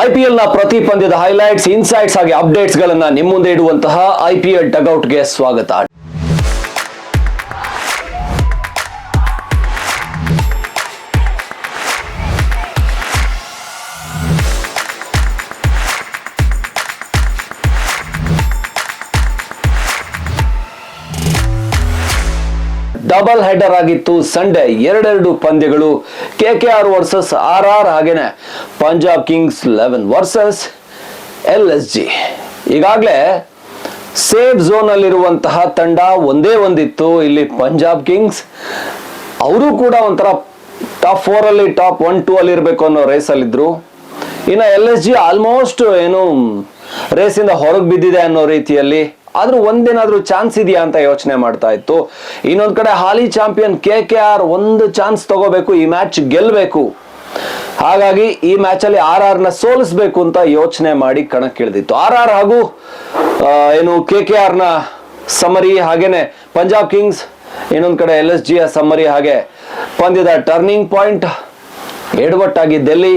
I P ಎಲ್ನ ಪ್ರತಿ ಪಂದ್ಯದ highlights insights ಹಾಗೆ ಅಪ್ಡೇಟ್ಸ್ ಗಳನ್ನ ನಿಮ್ಮ ಮುಂದೆ ಇಡುವಂತಹ ಐ ಪಿ ಎಲ್ ಡಗೌಟ್ಗೆ ಸ್ವಾಗತ. ಡಬಲ್ ಹೆಡರ್ ಆಗಿತ್ತು ಸಂಡೇ ಎರಡೆರಡು ಪಂದ್ಯಗಳು K K R versus R R ಹಾಗೇನೆ. Punjab Kings eleven versus L S G ಈಗಾಗಲೇ ಸೇಫ್ ಝೋನ್ ಅಲ್ಲಿರುವಂತಹ ತಂಡ ಒಂದೇ ಒಂದಿತ್ತು. ಇಲ್ಲಿ ಪಂಜಾಬ್ ಕಿಂಗ್ಸ್ ಅವರು ಕೂಡ ಒಂಥರ ಟಾಪ್ ಫೋರ್ ಅಲ್ಲಿ ಟಾಪ್ ಒನ್, ಟೂ ಅಲ್ಲಿ ಇರಬೇಕು ಅನ್ನೋ ರೇಸ್ ಅಲ್ಲಿದ್ರು ಇನ್ನು ಎಲ್ ಎಸ್ ಜಿ ಆಲ್ಮೋಸ್ಟ್ ಏನು ರೇಸಿಂದ ಹೊರಗೆ ಬಿದ್ದಿದೆ ಅನ್ನೋ ರೀತಿಯಲ್ಲಿ ಆದ್ರೂ ಒಂದೇನಾದ್ರೂ ಚಾನ್ಸ್ ಇದೆಯಾ ಅಂತ ಯೋಚನೆ ಮಾಡ್ತಾ ಇತ್ತು. ಇನ್ನೊಂದ್ ಕಡೆ ಹಾಲಿ ಚಾಂಪಿಯನ್ ಕೆ ಕೆ ಆರ್ ಒಂದು ಚಾನ್ಸ್ ತಗೋಬೇಕು, ಈ ಮ್ಯಾಚ್ ಗೆಲ್ಲಬೇಕು ಹಾಗಾಗಿ ಈ ಮ್ಯಾಚ್ ಅಲ್ಲಿ ಆರ್ ಆರ್ನ ಸೋಲಿಸಬೇಕು ಅಂತ ಯೋಚನೆ ಮಾಡಿ ಕಣಕ್ಕಿಳಿದಿತ್ತು. ಆರ್ ಆರ್ ಹಾಗೂ ಏನು ಕೆ ಕೆ ಆರ್ನ ಸಮರಿ ಹಾಗೇನೆ ಪಂಜಾಬ್ ಕಿಂಗ್ಸ್, ಇನ್ನೊಂದ್ ಕಡೆ ಎಲ್ ಎಸ್ ಜಿಯ ಸಮರಿ ಹಾಗೆ ಪಂದ್ಯದ ಟರ್ನಿಂಗ್ ಪಾಯಿಂಟ್ ಎಡವಟ್ಟಾಗಿದ್ದಲ್ಲಿ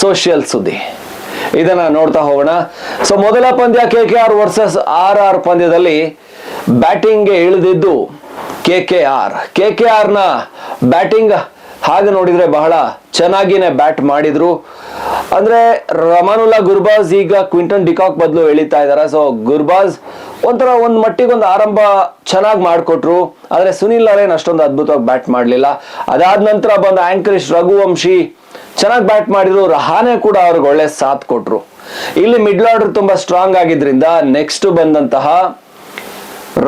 ಸೋಷಿಯಲ್ ಸುದ್ದಿ. ಇದನ್ನ ನೋಡ್ತಾ ಹೋಗೋಣ. ಸೊ ಮೊದಲ ಪಂದ್ಯ K K R versus R R ಪಂದ್ಯದಲ್ಲಿ ಬ್ಯಾಟಿಂಗ್ಗೆ ಇಳಿದಿದ್ದು K K R K K ಆರ್ನ ಬ್ಯಾಟಿಂಗ್ ಹಾಗೆ ನೋಡಿದ್ರೆ ಬಹಳ ಚೆನ್ನಾಗಿನೇ ಬ್ಯಾಟ್ ಮಾಡಿದ್ರು. ಅಂದ್ರೆ ರಮಾನುಲ್ಲಾ ಗುರ್ಬಾಜ್ ಈಗ ಕ್ವಿಂಟನ್ ಡಿಕಾಕ್ ಬದಲು ಎಳಿತಾ ಇದಾರೆ ಸೊ ಗುರ್ಬಾಜ್ ಒಂಥರ ಒಂದ್ ಮಟ್ಟಿಗೆ ಒಂದು ಆರಂಭ ಚೆನ್ನಾಗಿ ಮಾಡಿಕೊಟ್ರು. ಆದ್ರೆ ಸುನಿಲ್ ಅರೇನ್ ಅಷ್ಟೊಂದು ಅದ್ಭುತವಾಗಿ ಬ್ಯಾಟ್ ಮಾಡಲಿಲ್ಲ. ಅದಾದ ನಂತರ ಬಂದ ಆಂಕರಿಶ್ ರಘುವಂಶಿ ಚೆನ್ನಾಗಿ ಬ್ಯಾಟ್ ಮಾಡಿದ್ರು ರಹಾನೆ ಕೂಡ ಅವ್ರಿಗೆ ಒಳ್ಳೆ ಸಾಥ್ ಕೊಟ್ರು. ಇಲ್ಲಿ ಮಿಡ್ಲ್ ಆರ್ಡರ್ ತುಂಬಾ ಸ್ಟ್ರಾಂಗ್ ಆಗಿದ್ರಿಂದ ನೆಕ್ಸ್ಟ್ ಬಂದಂತಹ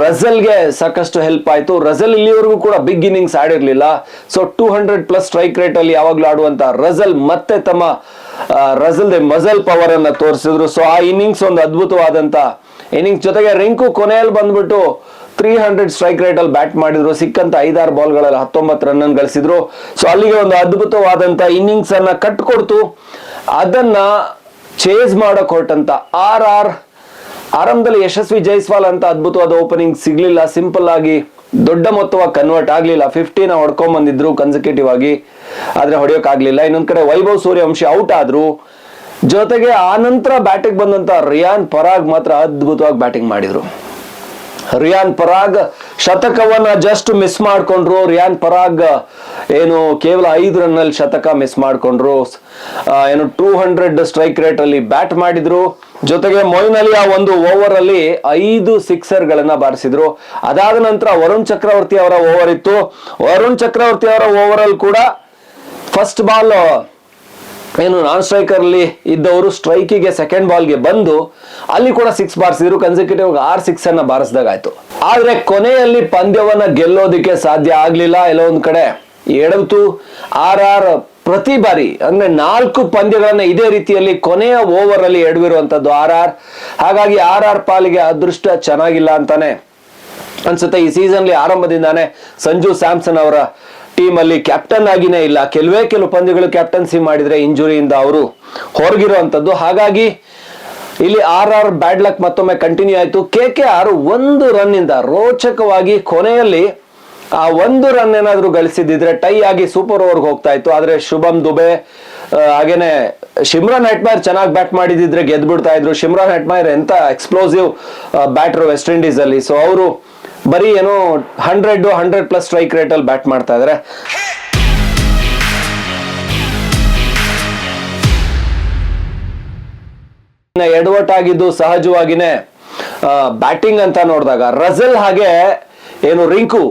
ರಜಲ್ಗೆ ಸಾಕಷ್ಟು ಹೆಲ್ಪ್ ಆಯ್ತು. ರಜಲ್ ಇಲ್ಲಿವರೆಗೂ ಕೂಡ big innings ಆಡಿರ್ಲಿಲ್ಲ. So two hundred plus strike rate ಅಲ್ಲಿ ಯಾವಾಗಲೂ ಆಡುವಂತ ರಜಲ್ ಮತ್ತೆ ತಮ್ಮ ರಜಲ್ ಮಜಲ್ ಪವರ್ ಅನ್ನ ತೋರಿಸಿದ್ರು. ಸೊ ಆ ಇನ್ನಿಂಗ್ಸ್ ಒಂದು ಅದ್ಭುತವಾದಂತ ಇನ್ನಿಂಗ್ಸ್ ಜೊತೆಗೆ ರಿಂಕು ಕೊನೆಯಲ್ಲಿ ಬಂದ್ಬಿಟ್ಟು ತ್ರೀ ಹಂಡ್ರೆಡ್ ಸ್ಟ್ರೈಕ್ ರೇಟ್ ಅಲ್ಲಿ ಬ್ಯಾಟ್ ಮಾಡಿದ್ರು. ಸಿಕ್ಕಂತ ಐದಾರು ಬಾಲ್ಗಳಲ್ಲಿ ಹತ್ತೊಂಬತ್ತು ರನ್ ಗಳಿಸಿದ್ರು. ಸೊ ಅಲ್ಲಿಗೆ ಒಂದು ಅದ್ಭುತವಾದಂತ ಇನ್ನಿಂಗ್ಸ್ ಅನ್ನ ಕಟ್ಕೊಡ್ತು. ಅದನ್ನ ಚೇಸ್ ಮಾಡಕ್ ಹೊರಟಂತ ಆರ್ ಆರ್, ಆರಂಭದಲ್ಲಿ ಯಶಸ್ವಿ ಜೈಸ್ವಾಲ್ ಅಂತ ಅದ್ಭುತವಾದ ಓಪನಿಂಗ್ ಸಿಗ್ಲಿಲ್ಲ. ಸಿಂಪಲ್ ಆಗಿ ದೊಡ್ಡ ಮೊತ್ತವಾಗಿ ಕನ್ವರ್ಟ್ ಆಗ್ಲಿಲ್ಲ. ಫಿಫ್ಟಿನ ಹೊಡ್ಕೊಂಡ್ ಬಂದಿದ್ರು ಕನ್ಸಕ್ಯೂಟಿವ್ ಆಗಿ. ಆದ್ರೆ ಹೊಡೆಯೋಕ್ ಆಗ್ಲಿಲ್ಲ. ಇನ್ನೊಂದ್ ಕಡೆ ವೈಭವ್ ಸೂರ್ಯವಂಶಿ ಔಟ್ ಆದ್ರು. ಜೊತೆಗೆ ಆ ನಂತರ ಬ್ಯಾಟಿಂಗ್ ಬಂದಂತ ರಿಯಾನ್ ಪರಾಗ್ ಮಾತ್ರ ಅದ್ಭುತವಾಗಿ ಬ್ಯಾಟಿಂಗ್ ಮಾಡಿದ್ರು. ರಿಯಾನ್ ಪರಾಗ್ ಶತಕವನ್ನ ಜಸ್ಟ್ ಮಿಸ್ ಮಾಡ್ಕೊಂಡ್ರು. ರಿಯಾನ್ ಪರಾಗ್, ಏನು, ಕೇವಲ ಐದು ರನ್ ಅಲ್ಲಿ ಶತಕ ಮಿಸ್ ಮಾಡ್ಕೊಂಡ್ರು. ಏನು ಟೂ ಹಂಡ್ರೆಡ್ ಸ್ಟ್ರೈಕ್ ರೇಟ್ ಅಲ್ಲಿ ಬ್ಯಾಟ್ ಮಾಡಿದ್ರು. ಜೊತೆಗೆ ಮೊಯಿನ್ ಅಲಿ ಆ ಒಂದು ಓವರ್ ಅಲ್ಲಿ ಐದು ಸಿಕ್ಸರ್ ಗಳನ್ನ ಬಾರಿಸಿದ್ರು. ಅದಾದ ನಂತರ ವರುಣ್ ಚಕ್ರವರ್ತಿ ಅವರ ಓವರ್ ಇತ್ತು. ವರುಣ್ ಚಕ್ರವರ್ತಿ ಅವರ ಓವರ್ ಅಲ್ಲಿ ಕೂಡ ಫಸ್ಟ್ ಬಾಲ್ ಏನು ನಾನ್ ಸ್ಟ್ರೈಕರ್ ಅಲ್ಲಿ ಇದ್ದವರು ಸ್ಟ್ರೈಕಿಗೆ ಸೆಕೆಂಡ್ ಬಾಲ್ಗೆ ಬಂದು ಅಲ್ಲಿ ಕೂಡ ಸಿಕ್ಸ್ ಬಾರಿಸಿದ್ರು. ಕನ್ಸಿಕ್ಯೂಟಿವ್ ಆರ್ ಸಿಕ್ಸ್ ಅನ್ನ ಬಾರಿಸಿದಾಗಾಯ್ತು. ಆದ್ರೆ ಕೊನೆಯಲ್ಲಿ ಪಂದ್ಯವನ್ನ ಗೆಲ್ಲೋದಕ್ಕೆ ಸಾಧ್ಯ ಆಗ್ಲಿಲ್ಲ. ಎಲ್ಲೋ ಒಂದ್ ಕಡೆ ಎಡವ್ತು ಆರ್ ಆರ್ ಪ್ರತಿ ಬಾರಿ, ಅಂದ್ರೆ ನಾಲ್ಕು ಪಂದ್ಯಗಳನ್ನ ಇದೇ ರೀತಿಯಲ್ಲಿ ಕೊನೆಯ ಓವರ್ ಅಲ್ಲಿ ಎಡವಿರುವಂತದ್ದು ಆರ್ ಆರ್. ಹಾಗಾಗಿ ಆರ್ ಆರ್ ಪಾಲಿಗೆ ಅದೃಷ್ಟ ಚೆನ್ನಾಗಿಲ್ಲ ಅಂತಾನೆ ಅನ್ಸುತ್ತೆ. ಈ ಸೀಸನ್ ಆರಂಭದಿಂದಾನೆ ಸಂಜು ಸ್ಯಾಮ್ಸನ್ ಅವರ ಟೀಮ್ ಅಲ್ಲಿ ಕ್ಯಾಪ್ಟನ್ ಆಗಿನೇ ಇಲ್ಲ. ಕೆಲವೇ ಕೆಲವು ಪಂದ್ಯಗಳು ಕ್ಯಾಪ್ಟನ್ಸಿ ಮಾಡಿದ್ರೆ ಇಂಜುರಿಯಿಂದ ಅವರು ಹೊರಗಿರುವಂತದ್ದು. ಹಾಗಾಗಿ ಇಲ್ಲಿ ಆರ್ ಆರ್ ಬ್ಯಾಡ್ ಲಕ್ ಮತ್ತೊಮ್ಮೆ ಕಂಟಿನ್ಯೂ ಆಯಿತು. ಕೆ ಕೆ ಆರ್ ಒಂದು ರನ್ ಇಂದ ರೋಚಕವಾಗಿ ಕೊನೆಯಲ್ಲಿ ಆ ಒಂದು ರನ್ ಏನಾದ್ರು ಗಳಿಸಿದ್ರೆ ಟೈ ಆಗಿ ಸೂಪರ್ ಓವರ್ಗೆ ಹೋಗ್ತಾ ಇತ್ತು. ಆದ್ರೆ ಶುಭಮ್ ದುಬೆ ಹಾಗೇನೆ ಶಿಮ್ರಾನ್ ಹೆಟ್ಮೈರ್ ಚೆನ್ನಾಗಿ ಬ್ಯಾಟ್ ಮಾಡಿದಿದ್ರೆ ಗೆದ್ದು ಬಿಡ್ತಾ ಇದ್ರು. ಶಿಮ್ರಾನ್ ಹೆಟ್ಮೈರ್ ಎಂತ ಎಕ್ಸ್ಪ್ಲೋಸಿವ್ ಬ್ಯಾಟರ್ ವೆಸ್ಟ್ ಇಂಡೀಸ್ ಅಲ್ಲಿ. ಸೊ ಅವರು ಬರೀ ಏನೋ hundred hundred plus strike rate ಅಲ್ಲಿ ಬ್ಯಾಟ್ ಮಾಡ್ತಾ ಇದ್ರೆ. ಎಡವಟ್ ಆಗಿದ್ದು ಸಹಜವಾಗಿನೇ ಬ್ಯಾಟಿಂಗ್ ಅಂತ ನೋಡಿದಾಗ ರಜಲ್ ಹಾಗೆ ಏನು Rinku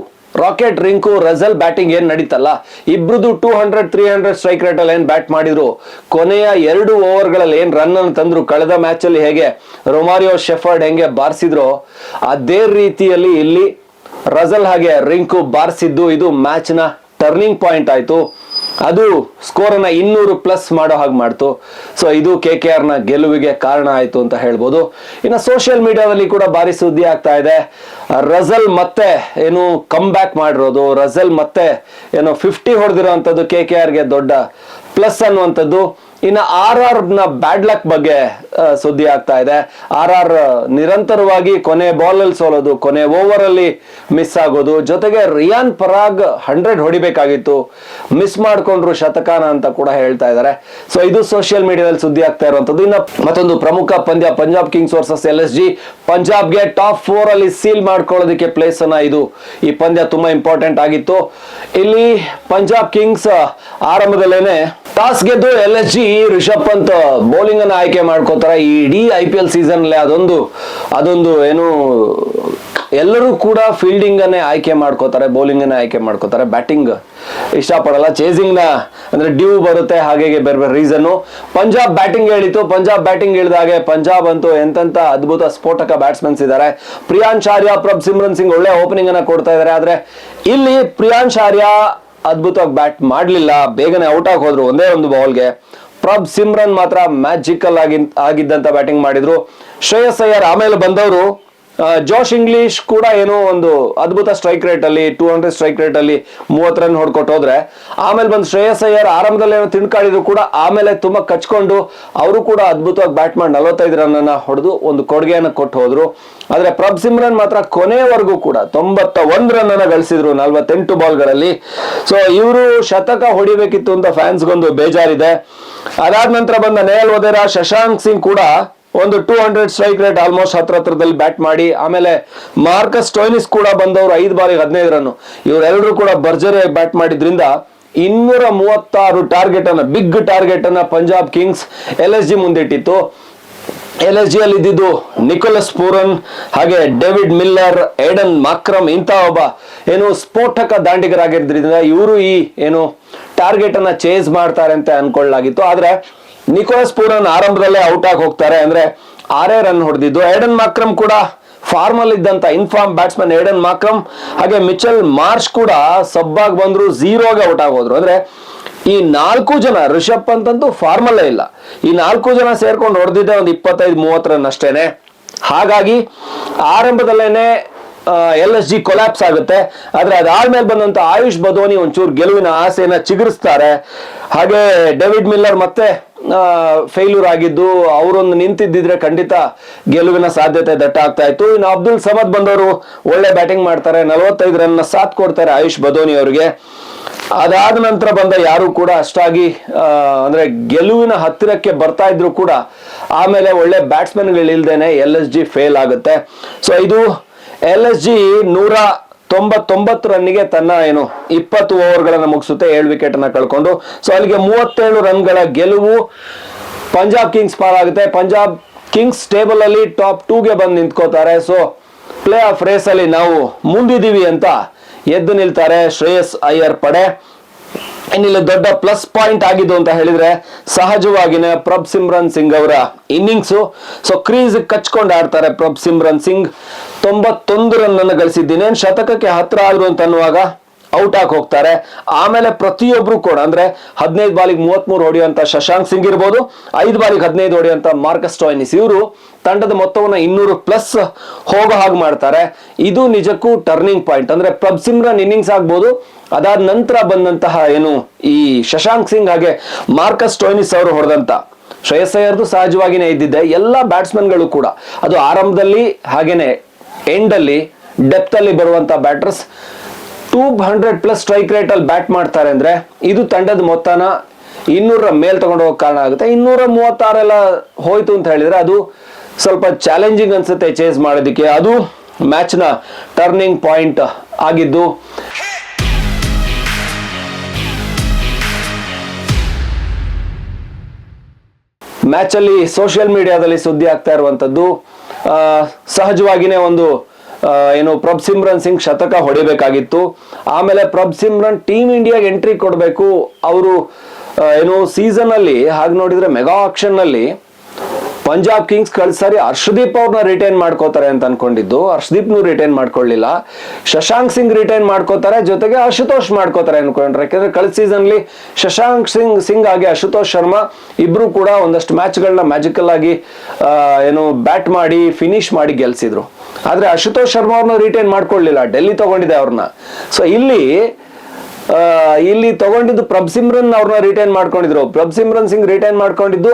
rocket Rinku Russell batting ಏನ್ ನಡೀತಲ್ಲ? ಇಬ್ರದ್ದು two hundred three hundred strike rate ಅಲ್ಲಿ ಏನ್ ಬ್ಯಾಟ್ ಮಾಡಿದ್ರು? ಕೊನೆಯ ಎರಡು ಓವರ್ಗಳಲ್ಲಿ ಏನ್ ರನ್ ಅನ್ನು ತಂದ್ರು? ಕಳೆದ ಮ್ಯಾಚ್ ಅಲ್ಲಿ ಹೇಗೆ ರೊಮಾರಿಯೋ ಶೆಫರ್ಡ್ ಹೆಂಗೆ ಬಾರಿಸಿದ್ರು, ಅದೇ ರೀತಿಯಲ್ಲಿ ಇಲ್ಲಿ ರಜಲ್ ಹಾಗೆ ರಿಂಕು ಬಾರಿಸಿದ್ದು. ಇದು ಮ್ಯಾಚ್ನ ಟರ್ನಿಂಗ್ ಪಾಯಿಂಟ್ ಆಯ್ತು. ಅದು ಸ್ಕೋರ್ ಅನ್ನ ಇನ್ನೂರು ಪ್ಲಸ್ ಮಾಡೋ ಹಾಗೆ ಮಾಡ್ತು. ಸೊ ಇದು ಕೆ ಕೆ ಆರ್ನ ಗೆಲುವಿಗೆ ಕಾರಣ ಆಯ್ತು ಅಂತ ಹೇಳ್ಬೋದು. ಇನ್ನು ಸೋಷಿಯಲ್ ಮೀಡಿಯಾದಲ್ಲಿ ಕೂಡ ಭಾರಿ ಸುದ್ದಿ ಆಗ್ತಾ ಇದೆ. ರಜಲ್ ಮತ್ತೆ ಏನು ಕಮ್ ಬ್ಯಾಕ್ ಮಾಡಿರೋದು. ರಜಲ್ ಮತ್ತೆ ಏನು ಫಿಫ್ಟಿ ಹೊಡೆದಿರೋಂಥದ್ದು ಕೆ ಕೆ ಆರ್ಗೆ ದೊಡ್ಡ ಪ್ಲಸ್ ಅನ್ನುವಂಥದ್ದು. ಇನ್ನು ಆರ್ ಆರ್ನ ಬ್ಯಾಡ್ ಲಕ್ ಬಗ್ಗೆ ಸುದ್ದಿ ಆಗ್ತಾ ಇದೆ. ಆರ್ ಆರ್ ನಿರಂತರವಾಗಿ ಕೊನೆ ಬಾಲ್ ಅಲ್ಲಿ ಸೋಲೋದು, ಕೊನೆ ಓವರ್ ಅಲ್ಲಿ ಮಿಸ್ ಆಗೋದು. ಜೊತೆಗೆ ರಿಯಾನ್ ಪರಾಗ್ ಹಂಡ್ರೆಡ್ ಹೊಡಿಬೇಕಾಗಿತ್ತು. ಮಿಸ್ ಮಾಡ್ಕೊಂಡ್ರು ಶತಕಾನ ಅಂತ ಕೂಡ ಹೇಳ್ತಾ ಇದ್ದಾರೆ. ಸೊ ಇದು ಸೋಷಿಯಲ್ ಮೀಡಿಯಾದಲ್ಲಿ ಸುದ್ದಿ ಆಗ್ತಾ ಇರುವಂತದ್ದು ಇನ್ನು ಮತ್ತೊಂದು ಪ್ರಮುಖ ಪಂದ್ಯ, Punjab Kings versus L S G ಪಂಜಾಬ್ಗೆ top four ಅಲ್ಲಿ ಸೀಲ್ ಮಾಡ್ಕೊಳ್ಳೋದಕ್ಕೆ ಪ್ಲೇಸ್ ಅನ್ನ ಇದು. ಈ ಪಂದ್ಯ ತುಂಬಾ ಇಂಪಾರ್ಟೆಂಟ್ ಆಗಿತ್ತು. ಇಲ್ಲಿ ಪಂಜಾಬ್ ಕಿಂಗ್ಸ್ ಆರಂಭದಲ್ಲೇನೆ ಟಾಸ್ ಗೆದ್ದು L S G Rishabh Pant bowling ಅನ್ನ ಆಯ್ಕೆ ಮಾಡ್ಕೋತಾರೆ ಈ ಇಡೀ ಐ ಪಿ ಎಲ್ ಸೀಸನ್ ಅದೊಂದು ಅದೊಂದು ಏನು, ಎಲ್ಲರೂ ಕೂಡ ಫೀಲ್ಡಿಂಗ್ ಅನ್ನೇ ಆಯ್ಕೆ ಮಾಡ್ಕೋತಾರೆ ಬೌಲಿಂಗ್ ಅನ್ನೇ ಆಯ್ಕೆ ಮಾಡ್ಕೋತಾರೆ ಬ್ಯಾಟಿಂಗ್ ಇಷ್ಟಪಡಲ್ಲ. ಚೇಸಿಂಗ್ನ ಅಂದ್ರೆ ಡ್ಯೂ ಬರುತ್ತೆ ಹಾಗೆ ಬೇರೆ ಬೇರೆ ರೀಸನ್ ಪಂಜಾಬ್ ಬ್ಯಾಟಿಂಗ್ ಹೇಳಿತು ಪಂಜಾಬ್ ಬ್ಯಾಟಿಂಗ್ ಹೇಳಿದಾಗೆ ಪಂಜಾಬ್ ಅಂತೂ ಎಂತೆಂತ ಅದ್ಭುತ ಸ್ಫೋಟಕ ಬ್ಯಾಟ್ಸ್ಮನ್ಸ್ ಇದ್ದಾರೆ. ಪ್ರಿಯಾಂಶ್ ಆರ್ಯ ಪ್ರಭ್ ಸಿಮ್ರನ್ ಸಿಂಗ್ ಒಳ್ಳೆ ಓಪನಿಂಗ್ ಅನ್ನ ಕೊಡ್ತಾ ಇದ್ದಾರೆ. ಆದ್ರೆ ಇಲ್ಲಿ ಪ್ರಿಯಾಂಶ್ ಆರ್ಯ ಅದ್ಭುತವಾಗಿ ಬ್ಯಾಟ್ ಮಾಡಲಿಲ್ಲ. ಬೇಗನೆ ಔಟ್ ಆಗಿ ಹೋದ್ರು ಒಂದೇ ಒಂದು ಬಾಲ್ಗೆ ಪ್ರಭ್ ಸಿಮ್ರನ್ ಮಾತ್ರ ಮ್ಯಾಜಿಕಲ್ ಆಗಿ ಆಗಿದ್ದಂತ ಬ್ಯಾಟಿಂಗ್ ಮಾಡಿದ್ರು. ಶ್ರೇಯಸ್ ಅಯ್ಯರ್ ಆಮೇಲೆ ಬಂದವರು ಜೋಶ್ ಇಂಗ್ಲಿಷ್ ಕೂಡ ಏನೋ ಒಂದು ಅದ್ಭುತ ಸ್ಟ್ರೈಕ್ ರೇಟ್ ಅಲ್ಲಿ ಟೂ ಹಂಡ್ರೆಡ್ ಸ್ಟ್ರೈಕ್ ರೇಟ್ ಅಲ್ಲಿ ಮೂವತ್ತು ರನ್ ಹೊಡ್ಕೊಟ್ಟು ಹೋದ್ರೆ, ಆಮೇಲೆ ಬಂದು ಶ್ರೇಯಸ್ ಅಯ್ಯರ್ ಆರಂಭದಲ್ಲಿ ಏನೋ ಕೂಡ ಆಮೇಲೆ ತುಂಬಾ ಕಚ್ಕೊಂಡು ಅವರು ಕೂಡ ಅದ್ಭುತವಾಗಿ ಬ್ಯಾಟ್ ಮಾಡಿ ನಲವತ್ತೈದು ರನ್ ಹೊಡೆದು ಒಂದು ಕೊಡುಗೆಯನ್ನು ಕೊಟ್ಟು ಹೋದ್ರು. ಆದ್ರೆ ಪ್ರಭ್ ಸಿಮ್ರನ್ ಮಾತ್ರ ಕೊನೆಯವರೆಗೂ ಕೂಡ ತೊಂಬತ್ತ ಒಂದ್ ರನ್ ಗಳಿಸಿದ್ರು ನಲ್ವತ್ತೆಂಟು ಬಾಲ್ಗಳಲ್ಲಿ ಸೊ ಇವರು ಶತಕ ಹೊಡಿಬೇಕಿತ್ತು ಅಂತ ಫ್ಯಾನ್ಸ್ಗೊಂದು ಬೇಜಾರಿದೆ. ಅದಾದ ನಂತರ ಬಂದ ನೇಹಲ್ ವದೇರಾ, ಶಶಾಂಕ್ ಸಿಂಗ್ ಕೂಡ ಒಂದು two hundred strike rate almost ಹತ್ರ ಹತ್ರದಲ್ಲಿ ಬ್ಯಾಟ್ ಮಾಡಿ, ಆಮೇಲೆ ಮಾರ್ಕಸ್ ಟೋಯ್ನಿಸ್ ಕೂಡ ಬಂದವರು ಐದು ಬಾರಿಗೆ ಹದಿನೈದು ರನ್ ಇವರೆಲ್ಲರೂ ಕೂಡ ಭರ್ಜರಿಯಾಗಿ ಬ್ಯಾಟ್ ಮಾಡಿದ್ರಿಂದ ಇನ್ನೂರ ಮೂವತ್ತಾರು ಟಾರ್ಗೆಟ್ ಅನ್ನ ಬಿಗ್ ಟಾರ್ಗೆಟ್ ಅನ್ನ Punjab Kings L S G ಮುಂದಿಟ್ಟಿತ್ತು. L S G ಅಲ್ಲಿ ಇದ್ದಿದ್ದು ನಿಕೋಲಸ್ ಪೂರನ್ ಹಾಗೆ ಡೇವಿಡ್ ಮಿಲ್ಲರ್ ಏಡನ್ ಮಾಕ್ರಮ್ ಇಂಥ ಒಬ್ಬ ಏನು ಸ್ಫೋಟಕ ದಾಂಡಿಗರಾಗಿರೋದ್ರಿಂದ ಇವರು ಈ ಏನು ಟಾರ್ಗೆಟ್ ಅನ್ನ ಚೇಸ್ ಮಾಡ್ತಾರೆ ಅಂತ ಅನ್ಕೊಳ್ಳಲಾಗಿತ್ತು. ಆದ್ರೆ ನಿಕೋಲಸ್ ಪೂರನ್ ಆರಂಭದಲ್ಲೇ ಔಟ್ ಆಗಿ ಹೋಗ್ತಾರೆ ಅಂದ್ರೆ ಆರೇ ರನ್ ಹೊಡೆದಿದ್ದು. ಏಡನ್ ಮಾಕ್ರಮ್ ಕೂಡ ಫಾರ್ಮ್ ಅಲ್ಲಿ ಇದ್ದಂತ ಇನ್ಫಾರ್ಮ್ ಬ್ಯಾಟ್ಸ್ಮನ್ ಏಡನ್ ಮಾಕ್ರಮ್ ಹಾಗೆ ಮಿಚಲ್ ಮಾರ್ಚ್ ಕೂಡ ಸಬ್ಬಾಗಿ ಬಂದ್ರು ಝೀರೋಗೆ ಔಟ್ ಆಗೋದ್ರು ಅಂದ್ರೆ ಈ ನಾಲ್ಕು ಜನ, ರಿಷಬ್ ಅಂತಂತೂ ಅಂತೂ ಫಾರ್ಮಲ್ಲೇ ಇಲ್ಲ. ಈ ನಾಲ್ಕು ಜನ ಸೇರ್ಕೊಂಡು ಹೊಡೆದಿದ್ದೆ ಒಂದು ಇಪ್ಪತ್ತೈದು ಮೂವತ್ತು ರನ್ ಅಷ್ಟೇನೆ. ಹಾಗಾಗಿ ಆರಂಭದಲ್ಲೇನೆ ಎಲ್ ಎಸ್ ಜಿ ಕೊಲ್ಯಾಪ್ಸ್ ಆಗುತ್ತೆ. ಆದ್ರೆ ಅದಾದ್ಮೇಲೆ ಬಂದಂತ ಆಯುಷ್ ಬದೋನಿ ಒಂಚೂರು ಗೆಲುವಿನ ಆಸೆಯನ್ನ ಚಿಗುರಿಸ್ತಾರೆ. ಹಾಗೆ ಡೇವಿಡ್ ಮಿಲ್ಲರ್ ಮತ್ತೆ ಫೇಲ್ಯೂರ್ ಆಗಿದ್ದು ಅವರೊಂದು ನಿಂತಿದ್ದಿದ್ರೆ ಖಂಡಿತ ಗೆಲುವಿನ ಸಾಧ್ಯತೆ ದಟ್ಟ ಆಗ್ತಾ ಇತ್ತು. ಇನ್ನು ಅಬ್ದುಲ್ ಸಮದ್ ಬಂದವರು ಒಳ್ಳೆ ಬ್ಯಾಟಿಂಗ್ ಮಾಡ್ತಾರೆ. ನಲವತ್ತೈದು ರನ್ ಸಾಥ್ ಕೊಡ್ತಾರೆ ಆಯುಷ್ ಬದೋನಿ ಅವರಿಗೆ. ಅದಾದ ನಂತರ ಬಂದ ಯಾರು ಕೂಡ ಅಷ್ಟಾಗಿ ಅಂದ್ರೆ ಗೆಲುವಿನ ಹತ್ತಿರಕ್ಕೆ ಬರ್ತಾ ಇದ್ರು ಕೂಡ ಆಮೇಲೆ ಒಳ್ಳೆ ಬ್ಯಾಟ್ಸ್ಮನ್ಗಳಿಲ್ದೇನೆ ಎಲ್ ಎಸ್ ಜಿ ಫೇಲ್ ಆಗುತ್ತೆ. ಸೊ ಇದು ಎಲ್ ಎಸ್ ಜಿ ನೂರ ತೊಂಬತ್ತೊಂಬತ್ತು ರನ್ನಿಗೆ ತನ್ನ ಏನು ಇಪ್ಪತ್ತು ಓವರ್ಗಳನ್ನು ಮುಗಿಸುತ್ತೆ ಏಳು ವಿಕೆಟ್ ಅನ್ನ ಕಳ್ಕೊಂಡು. ಸೊ ಅಲ್ಲಿಗೆ ಮೂವತ್ತೇಳು ರನ್ಗಳ ಗೆಲುವು ಪಂಜಾಬ್ ಕಿಂಗ್ಸ್ ಪಾಲಾಗುತ್ತೆ ಪಂಜಾಬ್ ಕಿಂಗ್ಸ್ ಟೇಬಲ್ ಅಲ್ಲಿ ಟಾಪ್ ಟೂಗೆ ಬಂದು ನಿಂತ್ಕೋತಾರೆ. ಸೊ ಪ್ಲೇ ಆಫ್ ರೇಸ್ ಅಲ್ಲಿ ನಾವು ಮುಂದಿದ್ದೀವಿ ಅಂತ ಎದ್ದು ನಿಲ್ತಾರೆ ಶ್ರೇಯಸ್ ಅಯ್ಯರ್ ಪಡೆ. ಇನ್ನಿಲ್ಲಿ ದೊಡ್ಡ ಪ್ಲಸ್ ಪಾಯಿಂಟ್ ಆಗಿದ್ದು ಅಂತ ಹೇಳಿದ್ರೆ ಸಹಜವಾಗಿನೇ ಪ್ರಭ್ ಸಿಮ್ರನ್ ಸಿಂಗ್ ಅವರ ಇನ್ನಿಂಗ್ಸು ಸೊ ಕ್ರೀಸ್ ಕಚ್ಕೊಂಡು ಆಡ್ತಾರೆ ಪ್ರಭ್ ಸಿಮ್ರನ್ ಸಿಂಗ್ ತೊಂಬತ್ತೊಂದು ರನ್ ಅನ್ನು ಗಳಿಸಿದ್ದೀನಿ ಶತಕಕ್ಕೆ ಹತ್ರ ಆದ್ರು ಅಂತ ಅನ್ನುವಾಗ ಔಟ್ ಆಗಿ ಹೋಗ್ತಾರೆ. ಆಮೇಲೆ ಪ್ರತಿಯೊಬ್ರು ಕೂಡ, ಅಂದ್ರೆ ಹದಿನೈದು ಬಾಲಿಗೆ ಮೂವತ್ಮೂರು ಹೊಡೆಯುವಂತ ಶಶಾಂಕ್ ಸಿಂಗ್ ಇರ್ಬೋದು, ಐದು ಬಾಲಿಗೆ ಹದಿನೈದು ಹೊಡೆಯುವಂತ ಮಾರ್ಕಸ್ ಟಾಯ್ನಿಸ್ ಇವರು ತಂಡದ ಮೊತ್ತವನ್ನ ಇನ್ನೂರು ಪ್ಲಸ್ ಹೋಗೋ ಹಾಗೆ ಮಾಡ್ತಾರೆ. ಇದು ನಿಜಕ್ಕೂ ಟರ್ನಿಂಗ್ ಪಾಯಿಂಟ್ ಅಂದ್ರೆ ಪ್ರಭ್ ಸಿಮ್ರನ್ ಇನ್ನಿಂಗ್ಸ್ ಆಗ್ಬೋದು. ಅದಾದ ನಂತರ ಬಂದಂತಹ ಏನು ಈ ಶಶಾಂಕ್ ಸಿಂಗ್ ಹಾಗೆ ಮಾರ್ಕಸ್ ಟೋಯ್ನಿಸ್ ಅವರು ಹೊಡೆದಂತ ಶ್ರೇಯಸ್ ಅಯ್ಯರ್ದು ಸಹಜವಾಗಿನೇ ಇದ್ದಿದ್ದೆ. ಎಲ್ಲ ಬ್ಯಾಟ್ಸ್ಮನ್ಗಳು ಕೂಡ. ಅದು ಆರಂಭದಲ್ಲಿ ಹಾಗೇನೆ ಎಂಡ್ ಅಲ್ಲಿ ಡೆಪ್ತ್ ಅಲ್ಲಿ ಬರುವಂತ batters two hundred plus strike rate ಅಲ್ಲಿ ಬ್ಯಾಟ್ ಮಾಡ್ತಾರೆ ಅಂದ್ರೆ ಇದು ತಂಡದ ಮೊತ್ತನ ಇನ್ನೂರ ಮೇಲ್ ತಗೊಂಡು ಹೋಗೋ ಕಾರಣ ಆಗುತ್ತೆ. ಇನ್ನೂರ ಮೂವತ್ತಾರೆಲ್ಲ ಹೋಯ್ತು ಅಂತ ಹೇಳಿದ್ರೆ ಅದು ಸ್ವಲ್ಪ ಚಾಲೆಂಜಿಂಗ್ ಅನ್ಸುತ್ತೆ ಚೇಸ್ ಮಾಡೋದಕ್ಕೆ. ಅದು ಮ್ಯಾಚ್ನ ಟರ್ನಿಂಗ್ ಪಾಯಿಂಟ್ ಆಗಿದ್ದು. ಮ್ಯಾಚ್ ಅಲ್ಲಿ ಸೋಷಿಯಲ್ ಮೀಡಿಯಾದಲ್ಲಿ ಸುದ್ದಿ ಆಗ್ತಾ ಇರುವಂತದ್ದು ಆ, ಸಹಜವಾಗಿನೇ ಒಂದು ಏನು ಪ್ರಭ್ ಸಿಮ್ರನ್ ಸಿಂಗ್ ಶತಕ ಹೊಡಿಬೇಕಾಗಿತ್ತು. ಆಮೇಲೆ ಪ್ರಭ್ ಸಿಮ್ರನ್ ಟೀಮ್ ಇಂಡಿಯಾಗೆ ಎಂಟ್ರಿ ಕೊಡಬೇಕು. ಅವರು ಏನು ಸೀಸನ್ ಅಲ್ಲಿ, ಹಾಗೆ ನೋಡಿದ್ರೆ ಮೆಗಾ ಆಕ್ಷನ್ನಲ್ಲಿ ಪಂಜಾಬ್ ಕಿಂಗ್ಸ್ ಕಳೆದ ಸಾರಿ ಹರ್ಷದೀಪ್ ಅವ್ರನ್ನ ರಿಟೈನ್ ಮಾಡ್ಕೋತಾರೆ ಅಂತ ಅನ್ಕೊಂಡಿದ್ದು. ಹರ್ಷದೀಪ್ನು ರಿಟೈನ್ ಮಾಡ್ಕೊಳ್ಳಿಲ್ಲ. ಶಶಾಂಕ್ ಸಿಂಗ್ ರಿಟೈನ್ ಮಾಡ್ಕೋತಾರೆ. ಜೊತೆಗೆ ಅಶುತೋಷ್ ಮಾಡ್ಕೋತಾರೆ ಅನ್ಕೊಂಡ್ರೆ. ಯಾಕಂದ್ರೆ ಕಳೆದ ಸೀಸನ್ಲಿ ಶಶಾಂಕ್ ಸಿಂಗ್ ಸಿಂಗ್ ಆಗಿ ಅಶುತೋಷ್ ಶರ್ಮಾ ಇಬ್ರು ಕೂಡ ಒಂದಷ್ಟು ಮ್ಯಾಚ್ಗಳನ್ನ ಮ್ಯಾಜಿಕಲ್ ಆಗಿ ಏನು ಬ್ಯಾಟ್ ಮಾಡಿ ಫಿನಿಶ್ ಮಾಡಿ ಗೆಲ್ಸಿದ್ರು. ಆದ್ರೆ ಅಶುತೋಷ್ ಶರ್ಮಾ ಅವ್ರನ್ನ ರಿಟೈನ್ ಮಾಡ್ಕೊಳ್ಳಿಲ್ಲ. ಡೆಲ್ಲಿ ತಗೊಂಡಿದೆ ಅವ್ರನ್ನ ಸೊ ಇಲ್ಲಿ ಇಲ್ಲಿ ತಗೊಂಡಿದ್ದು ಪ್ರಭ್ ಸಿಮ್ರನ್ ಅವ್ರನ್ನ ರಿಟೈನ್ ಮಾಡ್ಕೊಂಡಿದ್ರು. ಪ್ರಭ್ ಸಿಮ್ರನ್ ಸಿಂಗ್ ರಿಟೈನ್ ಮಾಡ್ಕೊಂಡಿದ್ದು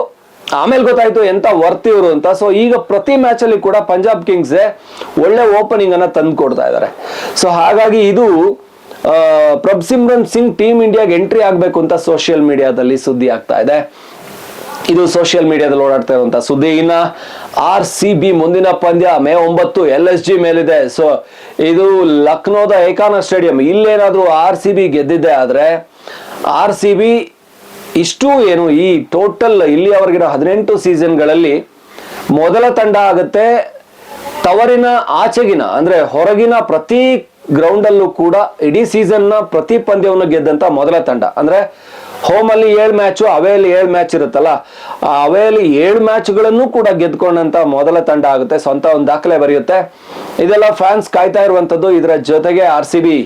ಆಮೇಲೆ ಗೊತ್ತಾಯ್ತು ಎಂತ ವರ್ತ್ ಇವರು ಅಂತ. ಸೊ ಈಗ ಪ್ರತಿ ಮ್ಯಾಚ್ ಅಲ್ಲಿ ಕೂಡ ಪಂಜಾಬ್ ಕಿಂಗ್ಸ್ ಒಳ್ಳೆ ಓಪನಿಂಗ್ ಅನ್ನ ತಂದು ಕೊಡ್ತಾ ಇದ್ದಾರೆ ಸೊ ಹಾಗಾಗಿ ಇದು ಪ್ರಭ್ ಸಿಮ್ರನ್ ಸಿಂಗ್ ಟೀಮ್ ಇಂಡಿಯಾಗೆ ಎಂಟ್ರಿ ಆಗಬೇಕು ಅಂತ ಸೋಷಿಯಲ್ ಮೀಡಿಯಾದಲ್ಲಿ ಸುದ್ದಿ ಆಗ್ತಾ ಇದೆ. ಇದು ಸೋಷಿಯಲ್ ಮೀಡಿಯಾದಲ್ಲಿ ಓಡಾಡ್ತಾ ಇರುವಂತ ಸುದ್ದಿ. ಇನ್ನ ಆರ್ ಸಿ ಬಿ ಮುಂದಿನ ಪಂದ್ಯ ಮೇ ಒಂಬತ್ತು ಎಲ್ ಎಸ್ ಜಿ ಮೇಲಿದೆ. ಸೊ ಇದು ಲಕ್ನೋದ ಏಕಾನ ಸ್ಟೇಡಿಯಂ ಇಲ್ಲೇನಾದ್ರೂ ಆರ್ ಸಿ ಬಿ ಗೆದ್ದಿದ್ದೆ ಆದ್ರೆ ಆರ್ ಸಿ ಬಿ ಇಷ್ಟು ಏನು ಈ ಟೋಟಲ್ ಇಲ್ಲಿಯವರೆಗಿರೋ ಹದಿನೆಂಟು ಸೀಸನ್ಗಳಲ್ಲಿ ಮೊದಲ ತಂಡ ಆಗುತ್ತೆ ತವರಿನ ಆಚೆಗಿನ, ಅಂದ್ರೆ ಹೊರಗಿನ ಪ್ರತಿ ಗ್ರೌಂಡ್ ಅಲ್ಲೂ ಕೂಡ ಇಡೀ ಸೀಸನ್ನ ಪ್ರತಿ ಪಂದ್ಯವನ್ನು ಗೆದ್ದಂತ ಮೊದಲ ತಂಡ. ಅಂದ್ರೆ ಹೋಮ್ ಅಲ್ಲಿ ಏಳು ಮ್ಯಾಚು ಅವೆಯಲ್ಲಿ ಏಳು ಮ್ಯಾಚ್ ಇರುತ್ತಲ್ಲ, ಆ ಅವೇಲಿ ಏಳು ಮ್ಯಾಚ್ಗಳನ್ನು ಕೂಡ ಗೆದ್ಕೊಂಡಂತ ಮೊದಲ ತಂಡ ಆಗುತ್ತೆ. ಸ್ವಂತ ಒಂದು ದಾಖಲೆ ಬರೆಯುತ್ತೆ. ಇದೆಲ್ಲ ಫ್ಯಾನ್ಸ್ ಕಾಯ್ತಾ ಇರುವಂತದ್ದು ಇದರ ಜೊತೆಗೆ ಆರ್ ಸಿ ಬಿ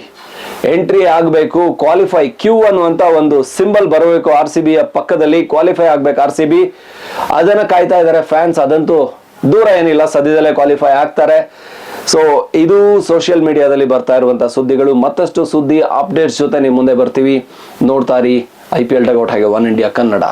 ಎಂಟ್ರಿ ಆಗಬೇಕು ಕ್ವಾಲಿಫೈ ಕ್ಯೂ ಅನ್ನುವಂತ ಒಂದು ಸಿಂಬಲ್ ಬರಬೇಕು ಆರ್ ಸಿ ಬಿಯ ಪಕ್ಕದಲ್ಲಿ ಕ್ವಾಲಿಫೈ ಆಗ್ಬೇಕು ಆರ್ ಸಿ ಬಿ ಅದನ್ನ ಕಾಯ್ತಾ ಇದ್ದಾರೆ ಫ್ಯಾನ್ಸ್ ಅದಂತೂ ದೂರ ಏನಿಲ್ಲ, ಸದ್ಯದಲ್ಲೇ ಕ್ವಾಲಿಫೈ ಆಗ್ತಾರೆ. ಸೊ ಇದು ಸೋಷಿಯಲ್ ಮೀಡಿಯಾದಲ್ಲಿ ಬರ್ತಾ ಇರುವಂತ ಸುದ್ದಿಗಳು. ಮತ್ತಷ್ಟು ಸುದ್ದಿ ಅಪ್ಡೇಟ್ಸ್ ಜೊತೆ ನಿಮ್ಮ ಮುಂದೆ ಬರ್ತೀವಿ. ನೋಡ್ತಾರಿ ಐ ಪಿ ಎಲ್ ಡಗೌಟ್ ಹಾಗೆ ಒನ್ ಇಂಡಿಯಾ ಕನ್ನಡ.